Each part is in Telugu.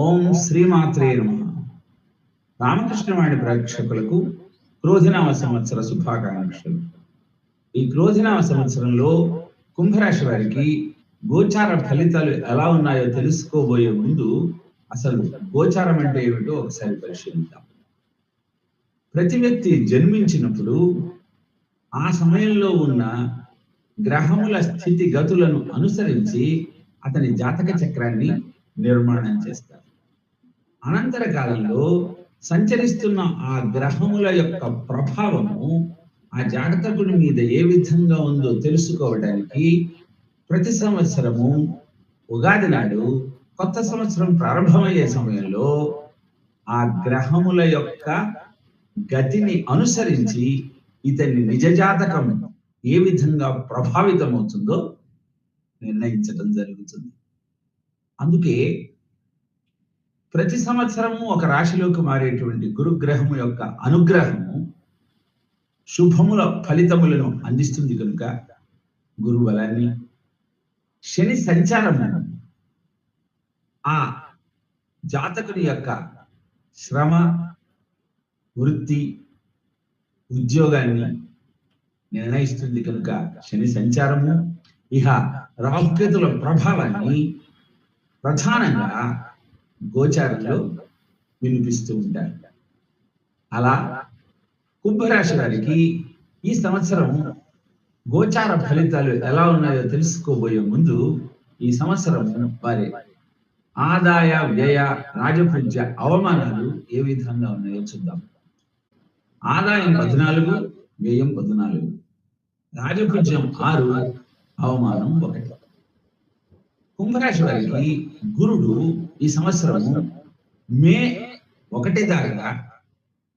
ఓం శ్రీమాత్రే నమ. రామకృష్ణవాణి ప్రేక్షకులకు క్రోధినామ సంవత్సర శుభాకాంక్షలు. ఈ క్రోధినామ సంవత్సరంలో కుంభరాశి వారికి గోచార ఫలితాలు ఎలా ఉన్నాయో తెలుసుకోబోయే ముందు అసలు గోచారం అంటే ఏమిటో ఒకసారి పరిశీలిద్దాం. ప్రతి వ్యక్తి జన్మించినప్పుడు ఆ సమయంలో ఉన్న గ్రహముల స్థితి గతులను అనుసరించి అతని జాతక చక్రాన్ని నిర్మాణం చేస్తారు. అనంతర కాలంలో సంచరిస్తున్న ఆ గ్రహముల యొక్క ప్రభావము ఆ జాతకుడి మీద ఏ విధంగా ఉందో తెలుసుకోవడానికి ప్రతి సంవత్సరము ఉగాది నాడు కొత్త సంవత్సరం ప్రారంభమయ్యే సమయంలో ఆ గ్రహముల యొక్క గతిని అనుసరించి ఇతని నిజ జాతకం ఏ విధంగా ప్రభావితమవుతుందో నిర్ణయించడం జరుగుతుంది. అందుకే ప్రతి సంవత్సరము ఒక రాశిలోకి మారేటువంటి గురుగ్రహము యొక్క అనుగ్రహము శుభముల ఫలితములను అందిస్తుంది కనుక గురు బలాన్ని. శని సంచారము ఆ జాతకుడి యొక్క శ్రమ వృత్తి ఉద్యోగాన్ని నిర్ణయిస్తుంది కనుక శని సంచారము. ఇహ రాహుకేతుల ప్రభావాన్ని ప్రధానంగా గోచారంలో వినిపిస్తూ ఉంటారు. అలా కుంభరాశి వారికి ఈ సంవత్సరం గోచార ఫలితాలు ఎలా ఉన్నాయో తెలుసుకోబోయే ముందు ఈ సంవత్సరం వారి ఆదాయ వ్యయ రాజపూజ్య అవమానాలు ఏ విధంగా ఉన్నాయో చూద్దాం. ఆదాయం పద్నాలుగు వ్యయం పద్నాలుగు. రాజపూజ్యం ఆరు అవమానం ఒకటి. కుంభరాశి వారికి గురుడు ఈ సంవత్సరం మే ఒకటి దాకా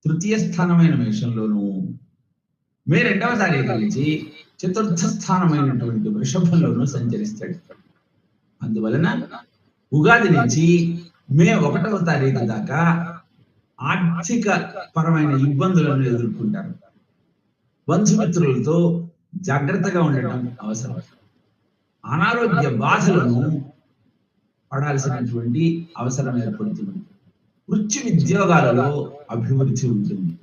తృతీయ స్థానమైన మేషంలోను మే రెండవ తారీఖు నుంచి చతుర్థ స్థానమైనటువంటి వృషభంలోను సంచరిస్తాడు. అందువలన ఉగాది నుంచి మే ఒకటవ తారీఖు దాకా ఆర్థిక పరమైన ఇబ్బందులను ఎదుర్కొంటారు. బంధుమిత్రులతో జాగ్రత్తగా ఉండటం అవసరం. అనారోగ్య బాధలను పడాల్సినటువంటి అవసరం ఏర్పడుతుంది. వృత్తి ఉద్యోగాలలో అభివృద్ధి ఉంటుంది.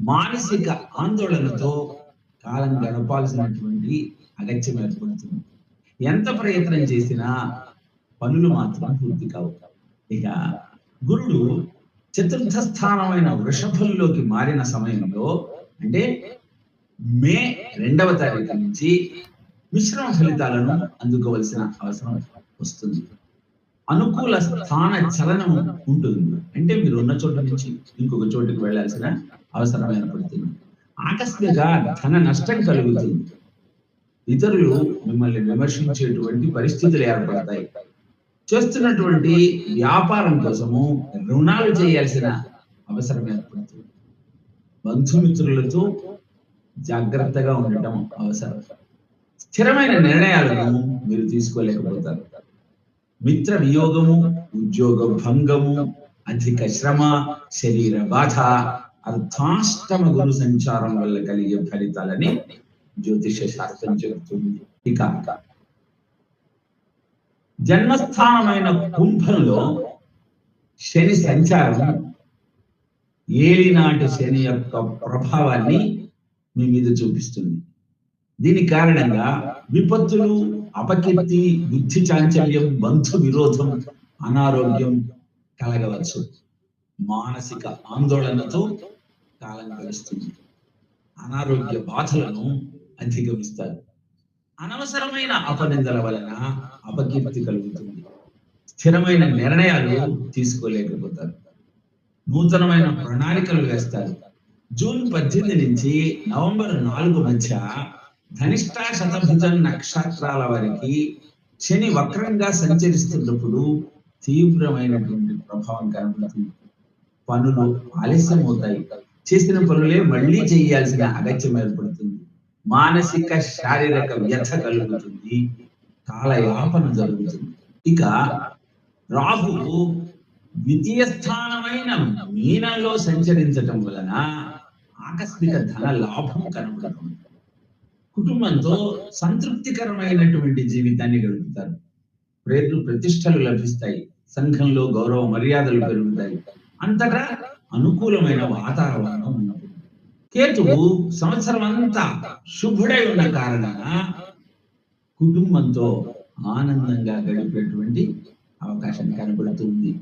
మానసిక ఆందోళనతో కాలం గడపాల్సినటువంటి అగత్యం ఏర్పడుతుంది. ఎంత ప్రయత్నం చేసినా పనులు మాత్రం పూర్తి కావు. ఇక గురుడు చతుర్థ స్థానమైన వృషభంలోకి మారిన సమయంలో అంటే మే రెండవ తారీఖు నుంచి మిశ్రమ ఫలితాలను అందుకోవలసిన అవసరం వస్తుంది. అనుకూల స్థాన చలనం ఉంటుంది. అంటే మీరు ఉన్న చోట నుంచి ఇంకొక చోటుకు వెళ్ళాల్సిన అవసరం ఏర్పడుతుంది. ఆకస్మిక ధన నష్టం కలుగుతుంది. ఇతరులు మిమ్మల్ని విమర్శించేటువంటి పరిస్థితులు ఏర్పడతాయి. చేస్తున్నటువంటి వ్యాపారం కోసము రుణాలు చేయాల్సిన అవసరం ఏర్పడుతుంది. బంధుమిత్రులతో జాగ్రత్తగా ఉండటం అవసరం. స్థిరమైన నిర్ణయాలను మీరు తీసుకోలేకపోతారు. మిత్ర వియోగము ఉద్యోగ భంగము అధిక శ్రమ శరీర బాధ అర్థాష్టమ గురు సంచారం వల్ల కలిగే ఫలితాలని జ్యోతిష శాస్త్రం చెబుతుంది. ఇక జన్మస్థానమైన కుంభంలో శని సంచారం ఏలినాటి శని యొక్క ప్రభావాన్ని మీ మీద చూపిస్తుంది. దీని కారణంగా విపత్తులు అపకీర్తి బుద్ధి చాంచల్యం బంధు విరోధం అనారోగ్యం కలగవచ్చు. మానసిక ఆందోళనతో కాలం గడుస్తుంది. అనారోగ్య బాధలను అధిగమిస్తారు. అనవసరమైన అపనిందల వలన అపకీర్తి కలుగుతుంది. స్థిరమైన నిర్ణయాలు తీసుకోలేకపోతారు. నూతనమైన ప్రణాళికలు వేస్తారు. జూన్ పద్దెనిమిది నుంచి నవంబర్ నాలుగు మధ్య ధనిష్ట శతభుజం నక్షత్రాల వారికి శని వక్రంగా సంచరిస్తున్నప్పుడు తీవ్రమైనటువంటి ప్రభావం కనబడుతుంది పనులు ఆలస్యం అవుతాయి చేసిన పనులే మళ్ళీ చేయాల్సిన అగత్యం ఏర్పడుతుంది. మానసిక శారీరక వ్యథ కలుగుతుంది. కాలయాపన జరుగుతుంది. ఇక రాహువు ద్వితీయ స్థానమైన మీనంలో సంచరించటం వలన ఆకస్మిక ధన లాభం కనబడుతుంది కుటుంబంతో సంతృప్తికరమైనటువంటి జీవితాన్ని గడుపుతారు. ప్రేరు ప్రతిష్టలు లభిస్తాయి. సంఘంలో గౌరవ మర్యాదలు పెరుగుతాయి. అంతటా అనుకూలమైన వాతావరణం ఉన్నది కేతువు సంవత్సరం అంతా శుభుడై ఉన్న కారణంగా కుటుంబంతో ఆనందంగా గడిపేటువంటి అవకాశం కనబడుతుంది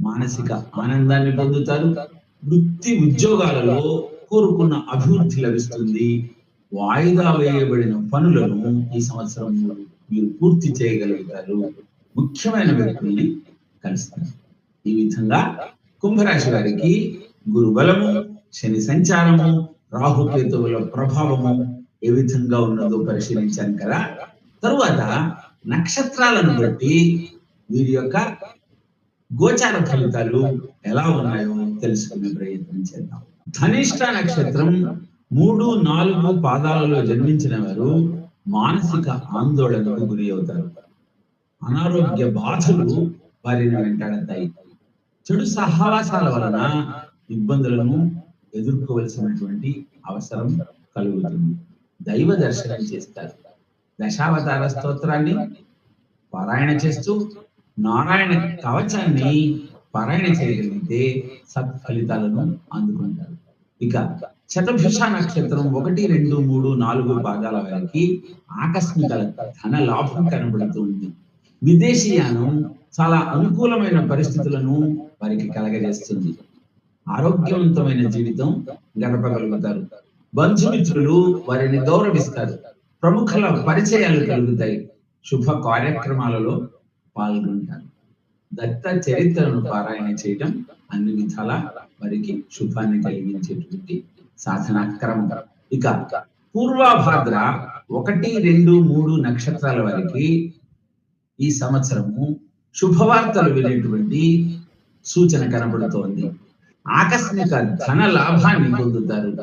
మానసిక ఆనందాన్ని పొందుతారు. వృత్తి ఉద్యోగాలలో కోరుకున్న అభివృద్ధి లభిస్తుంది. వాయిదా వేయబడిన పనులను ఈ సంవత్సరం మీరు పూర్తి చేయగలుగుతారు. ముఖ్యమైన వ్యక్తుల్ని కలుస్తారు. ఈ విధంగా కుంభరాశి వారికి గురు బలము శని సంచారము రాహుకేతువుల ప్రభావము ఏ విధంగా ఉన్నదో పరిశీలించాను కదా. తరువాత నక్షత్రాలను బట్టి వీరి యొక్క గోచార ఫలితాలు ఎలా ఉన్నాయో తెలుసుకునే ప్రయత్నం చేద్దాం. ధనిష్ట నక్షత్రం మూడు నాలుగు పాదాలలో జన్మించిన వారు మానసిక ఆందోళనకు గురి అవుతారు. అనారోగ్య బాధలు వారిని వెంటాడతాయి. చెడు సహవాసాల వలన ఇబ్బందులను ఎదుర్కోవలసినటువంటి అవసరం కలుగుతుంది. దైవ దర్శనం చేస్తారు. దశావతార స్తోత్రాన్ని పారాయణ చేస్తూ నారాయణ కవచాన్ని పారాయణ చేయగలిగితే సత్ఫలితాలను అందుకుంటారు. ఇక శతభిష నక్షత్రం ఒకటి రెండు మూడు నాలుగు పాదాల వారికి ఆకస్మిక ధన లాభం కనబడుతుంది విదేశీయానం చాలా అనుకూలమైన పరిస్థితులను వారికి కలగజేస్తుంది. ఆరోగ్యవంతమైన జీవితం గడపగలుగుతారు. బంధుమిత్రులు వారిని గౌరవిస్తారు. ప్రముఖుల పరిచయాలు కలుగుతాయి. శుభ కార్యక్రమాలలో పాల్గొంటారు. దత్త చరిత్రను పారాయణ చేయడం అన్ని విధాల వారికి శుభాన్ని కలిగించేటువంటి సాధనా ఇక పూర్వభాద్ర ఒకటి రెండు మూడు నక్షత్రాల వారికి ఈ సంవత్సరము శుభవార్తలు వినేటువంటి సూచన కనబడుతోంది. ఆకస్మిక ధన లాభాన్ని పొందుతారు.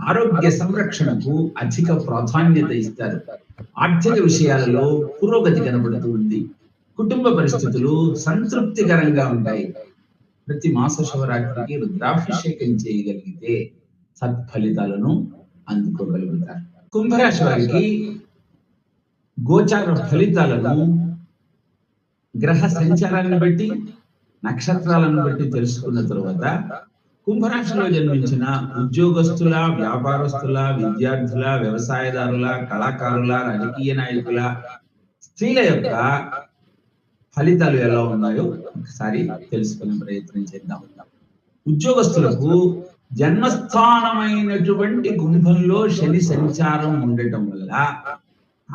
ఆరోగ్య సంరక్షణకు అధిక ప్రాధాన్యత ఇస్తారు. ఆర్థిక విషయాలలో పురోగతి కనబడుతూ ఉంది కుటుంబ పరిస్థితులు సంతృప్తికరంగా ఉంటాయి. ప్రతి మాస శివరాత్రికి రుద్రాభిషేకం చేయగలిగితే సత్ఫలితాలను అందుకోగలుగుతారు. కుంభరాశి వారికి గోచార ఫలితాలను గ్రహ సంచారాన్ని బట్టి నక్షత్రాలను బట్టి తెలుసుకున్న తరువాత కుంభరాశిలో జన్మించిన ఉద్యోగస్తుల వ్యాపారస్తుల విద్యార్థుల వ్యవసాయదారుల కళాకారుల రాజకీయ నాయకుల స్త్రీల యొక్క ఫలితాలు ఎలా ఉన్నాయో ఒకసారి తెలుసుకునే ప్రయత్నం చేద్దాం. ఉద్యోగస్తులకు జన్మస్థానమైనటువంటి కుంభంలో శని సంచారం ఉండటం వల్ల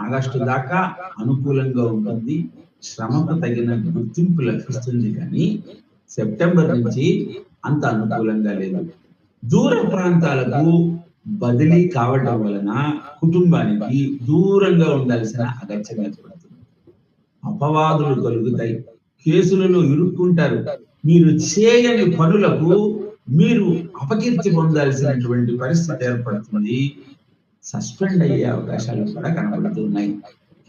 ఆగస్టు దాకా అనుకూలంగా ఉంటుంది. శ్రమకు తగిన గుర్తింపు లభిస్తుంది కానీ సెప్టెంబర్ నుంచి అంత అనుకూలంగా లేదు. దూర ప్రాంతాలకు బదిలీ కావటం వలన కుటుంబానికి దూరంగా ఉండాల్సిన అగత్యం ఏర్పడుతుంది. అపవాదులు కలుగుతాయి. కేసులలో ఇరుక్కుంటారు. మీరు చేయని పనులకు మీరు అపకీర్తి పొందాల్సినటువంటి పరిస్థితి ఏర్పడుతుంది. సస్పెండ్ అయ్యే అవకాశాలు కూడా కనబడుతున్నాయి.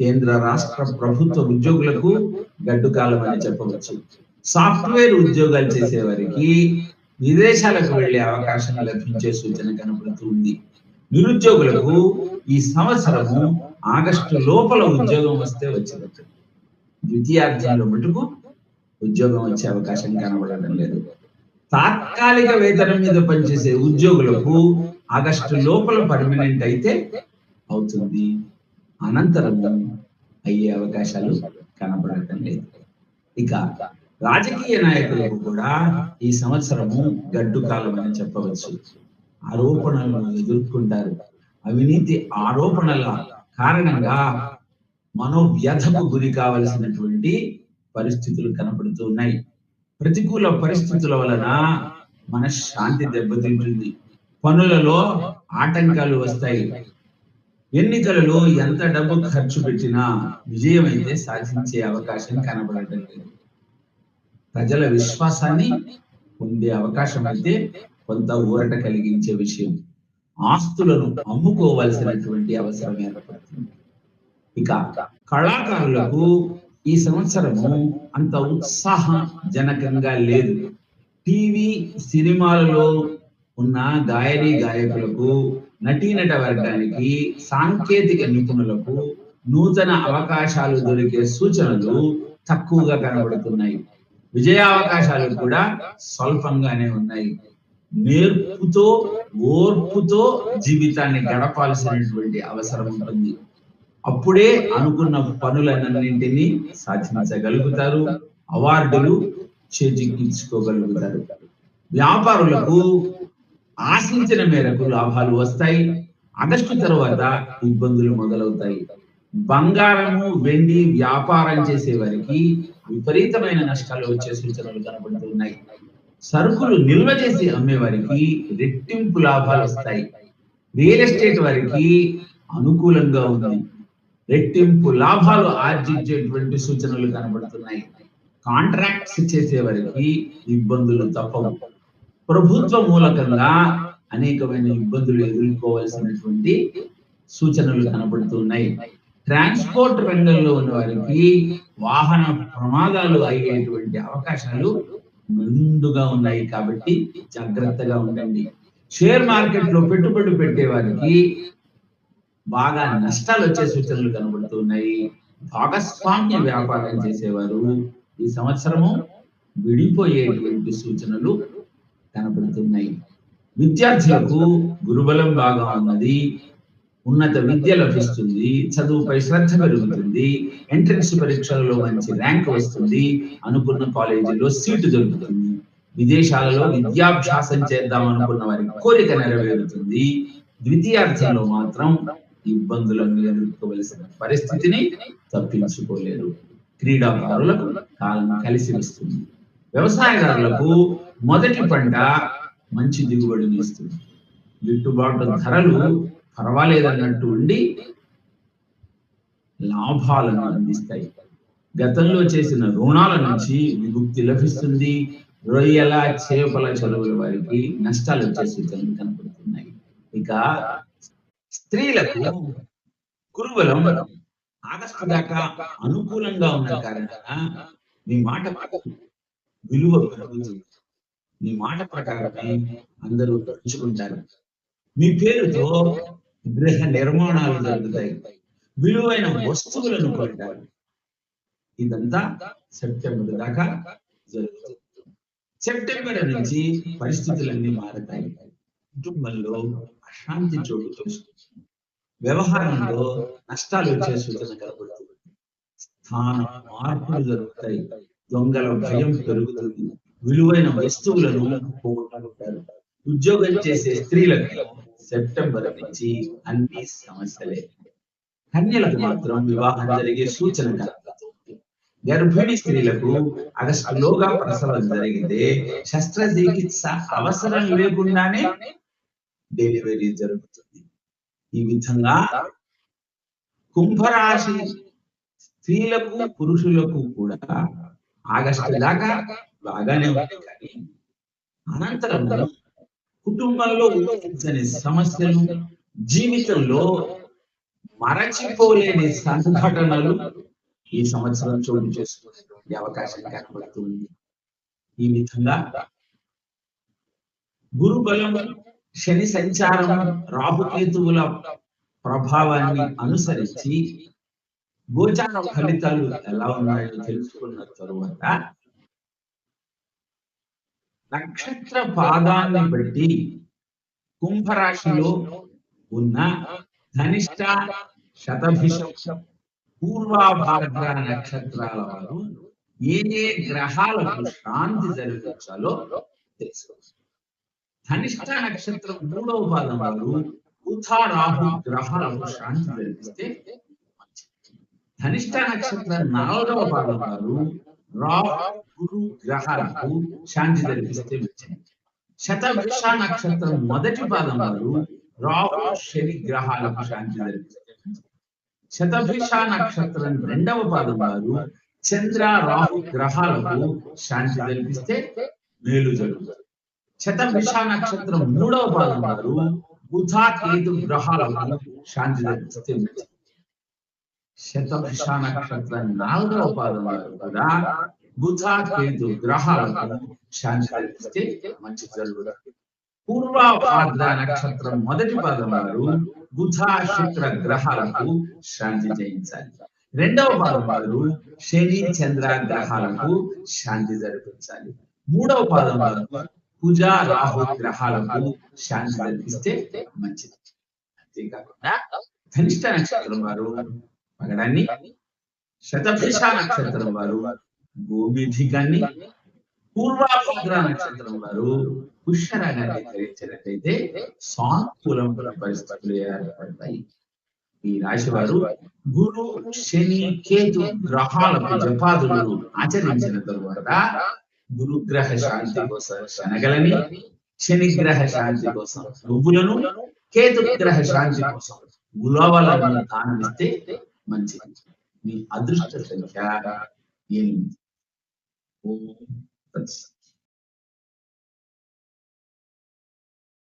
కేంద్ర రాష్ట్ర ప్రభుత్వ ఉద్యోగులకు గడ్డు కాలం అని చెప్పవచ్చు. సాఫ్ట్వేర్ ఉద్యోగాలు చేసే వారికి విదేశాలకు వెళ్ళే అవకాశం లభించే సూచన కనబడుతుంది. నిరుద్యోగులకు ఈ సంవత్సరము ఆగస్టు లోపల ఉద్యోగం వస్తే వచ్చేటట్టు. ద్వితీయార్థంలో మటుకు ఉద్యోగం వచ్చే అవకాశం కనబడడం లేదు. తాత్కాలిక వేతనం మీద పనిచేసే ఉద్యోగులకు ఆగస్టు లోపల పర్మనెంట్ అయితే అవుతుంది. అనంతరం అయ్యే అవకాశాలు కనబడటం లేదు. ఇక రాజకీయ నాయకులకు కూడా ఈ సంవత్సరము గడ్డు కాలం అని చెప్పవచ్చు. ఆరోపణలను ఎదుర్కొంటారు. అవినీతి ఆరోపణల కారణంగా మనోవ్యధకు గురి కావలసినటువంటి పరిస్థితులు కనపడుతూ ఉన్నాయి. ప్రతికూల పరిస్థితుల వలన మన శాంతి దెబ్బతింటుంది. పనులలో ఆటంకాలు వస్తాయి. ఎన్నికలలో ఎంత డబ్బు ఖర్చు పెట్టినా విజయం అయితే సాధించే అవకాశం కనబడటం లేదు. ప్రజల విశ్వాసాన్ని పొందే అవకాశం అయితే కొంత ఊరట కలిగించే విషయం. ఆస్తులను అమ్ముకోవాల్సినటువంటి అవసరం ఏర్పడుతుంది. ఇక కళాకారులకు ఈ సంవత్సరము అంత ఉత్సాహజనకంగా లేదు. టీవీ సినిమాలలో ఉన్న గాయని గాయకులకు నటీనట వర్గానికి సాంకేతిక నిపుణులకు నూతన అవకాశాలు దొరికే సూచనలు తక్కువగా కనబడుతున్నాయి. విజయావకాశాలు కూడా స్వల్పంగానే ఉన్నాయి. నేర్పుతో ఓర్పుతో జీవితాన్ని గడపాల్సినటువంటి అవసరం ఉంటుంది. అప్పుడే అనుకున్న పనులన్నింటినీ సాధించగలుగుతారు. అవార్డులు చేజిక్కించుకోగలుగుతారు. వ్యాపారులకు ఆశించిన మేరకు లాభాలు వస్తాయి. ఆగస్టు తర్వాత ఇబ్బందులు మొదలవుతాయి. బంగారము వెండి వ్యాపారం చేసే వారికి విపరీతమైన నష్టాలు వచ్చే సూచనలు కనబడుతున్నాయి. సరుకులు నిల్వ చేసి అమ్మే వారికి రెట్టింపు లాభాలు వస్తాయి. రియల్ ఎస్టేట్ వారికి అనుకూలంగా ఉంది. రెట్టింపు లాభాలు ఆర్జించేటువంటి సూచనలు కనబడుతున్నాయి. కాంట్రాక్ట్స్ చేసే వారికి ఇబ్బందులు తప్పవు. ప్రభుత్వ మూలకంగా అనేకమైన ఇబ్బందులు ఎదుర్కోవాల్సినటువంటి సూచనలు కనబడుతున్నాయి. ట్రాన్స్పోర్ట్ రంగంలో ఉన్న వారికి వాహన ప్రమాదాలు అయ్యేటువంటి అవకాశాలు ముందుగా ఉన్నాయి కాబట్టి జాగ్రత్తగా ఉండండి. షేర్ మార్కెట్లో పెట్టుబడి పెట్టే వారికి బాగా నష్టాలు వచ్చే సూచనలు కనబడుతున్నాయి. భాగస్వామ్య వ్యాపారం చేసేవారు ఈ సంవత్సరము విడిపోయేటువంటి సూచనలు కనబడుతున్నాయి. విద్యార్థులకు గురుబలం బాగా ఉన్నది ఉన్నత విద్య లభిస్తుంది చదువుపై శ్రద్ధ పెరుగుతుంది ఎంట్రన్స్ పరీక్షలలో మంచి ర్యాంక్ వస్తుంది అనుకున్న కాలేజీలో సీటు దొరుకుతుంది విదేశాలలో విద్యాభ్యాసం చేద్దాం అనుకున్న వారి కోరిక నెరవేరుతుంది. ద్వితీయార్థంలో మాత్రం ఇబ్బందులను ఎదుర్కోవలసిన పరిస్థితిని తప్పించుకోలేరు. క్రీడాకారులకు కాలం కలిసి వస్తుంది. వ్యవసాయదారులకు మొదటి పంట మంచి దిగుబడిని ఇస్తుంది. గిట్టుబాటు ధరలు పర్వాలేదన్నట్టు ఉండి లాభాలను అందిస్తాయి. గతంలో చేసిన రుణాల నుంచి విముక్తి లభిస్తుంది. రొయ్యల చేపల చెరువుల వారికి నష్టాలు వచ్చే సూచనలు కనపడుతున్నాయి. ఇక స్త్రీలకు కురువలం ఆగస్టు దాకా అనుకూలంగా ఉన్న కారణంగా మీ మాట విలువ పెరుగుతుంది మీ మాట ప్రకారమే అందరూ నడుచుకుంటారు మీ పేరుతో గృహ నిర్మాణాలు జరుగుతాయి. విలువైన వస్తువులను కొంటారు ఇదంతా సెప్టెంబర్ దాకా జరుగుతుంది. సెప్టెంబర్ నుంచి పరిస్థితులన్నీ మారతాయి. కుటుంబంలో అశాంతి చోటు చేసుకుంటుంది వ్యవహారంలో నష్టాలు వచ్చే సూచన కనబడుతుంది. స్థాన మార్పులు జరుగుతాయి. దొంగల భయం పెరుగుతుంది. విలువైన వస్తువులను పోగొట్టుకుంటారు. ఉద్యోగం చేసే స్త్రీలకు సెప్టెంబర్ నుంచి అన్ని సమస్యలే. కన్యలకు మాత్రం వివాహం జరిగే సూచన కనబడుతుంది. గర్భిణీ స్త్రీలకు అగస్టులోగా ప్రసవం జరిగితే శస్త్రచికిత్స అవసరం లేకుండానే డెలివరీ జరుగుతుంది. ఈ విధంగా కుంభరాశి స్త్రీలకు పురుషులకు కూడా ఆగస్టు దాకా బాగానే ఉంది కానీ అనంతరం కుటుంబంలో ఊహించని సమస్యలు జీవితంలో మరచిపోలేని సంఘటనలు ఈ సంవత్సరం చోటు చేసుకునేటువంటి అవకాశం కనబడుతుంది. ఈ విధంగా గురు బలం శని సంచారం రాహుకేతువుల ప్రభావాన్ని అనుసరించి గోచార ఫలితాలు ఎలా ఉన్నాయో తెలుసుకున్న తరువాత నక్షత్ర పాదాన్ని బట్టి కుంభరాశిలో ఉన్న ధనిష్ట శతభిషం పూర్వాభాద్ర నక్షత్రాల వారు ఏ ఏ గ్రహాలకు శాంతి జరగచ్చాలో తెలుసుకోవచ్చు ధనిష్ట నక్షత్రం మూడవ పాదం వారు ఉథా రాహు గ్రహాలకు శాంతి జరిపిస్తే ధనిష్ట నక్షత్రం నాలుగవ పాదం వారు రాహు గురు గ్రహాలకు శాంతి జరిపిస్తే మంచిది. నక్షత్రం మొదటి పాదం వారు రాహు శని గ్రహాలకు శాంతి జరిపిస్తే శతభిష నక్షత్రం రెండవ పాదం వారు చంద్ర రాహు గ్రహాలకు శాంతి జరిపిస్తే మేలు జరుగుతుంది. శతభిష నక్షత్రం మూడవ పాదం వారు బుధ కేతు గ్రహాలకు శాంతి మంచిది శతభిష నక్షత్రం నాలుగవ పాదం వారు కూడా బుధ కేతు గ్రహాలకు శాంతి జరిపిస్తే మంచి జరుగుతుంది. పూర్వాభాద్ర నక్షత్రం మొదటి పాదం వారు బుధ శుక్ర గ్రహాలకు శాంతి చేయించాలి రెండవ పాదం వారు శని చంద్ర గ్రహాలకు శాంతి జరిపించాలి. మూడవ పాదం వారు కుజ రాహు గ్రహాలకు శాంతి కల్పిస్తే మంచిది. అంతేకాకుండా ధనిష్ట నక్షత్రం వారు మగడాన్ని శతభిష నక్షత్రం వారు భూమిధికాన్ని పూర్వాభద్ర నక్షత్రం వారు పుష్యరాగాన్ని ధరించినట్లయితే సానుకూలమైన పరిస్థితులు ఏర్పడతాయి. ఈ రాశి వారు గురు శని కేతు గ్రహాలకు జపాదులు ఆచరించిన తరువాత గురుగ్రహ శాంతి కోసం శనగలని శని గ్రహ శాంతి కోసం. నువ్వులను కేతు గ్రహ శాంతి కోసం. ఉలవలను దానమిస్తే మంచిది. మీ అదృష్ట సంఖ్య ఎనిమిది. ఓం.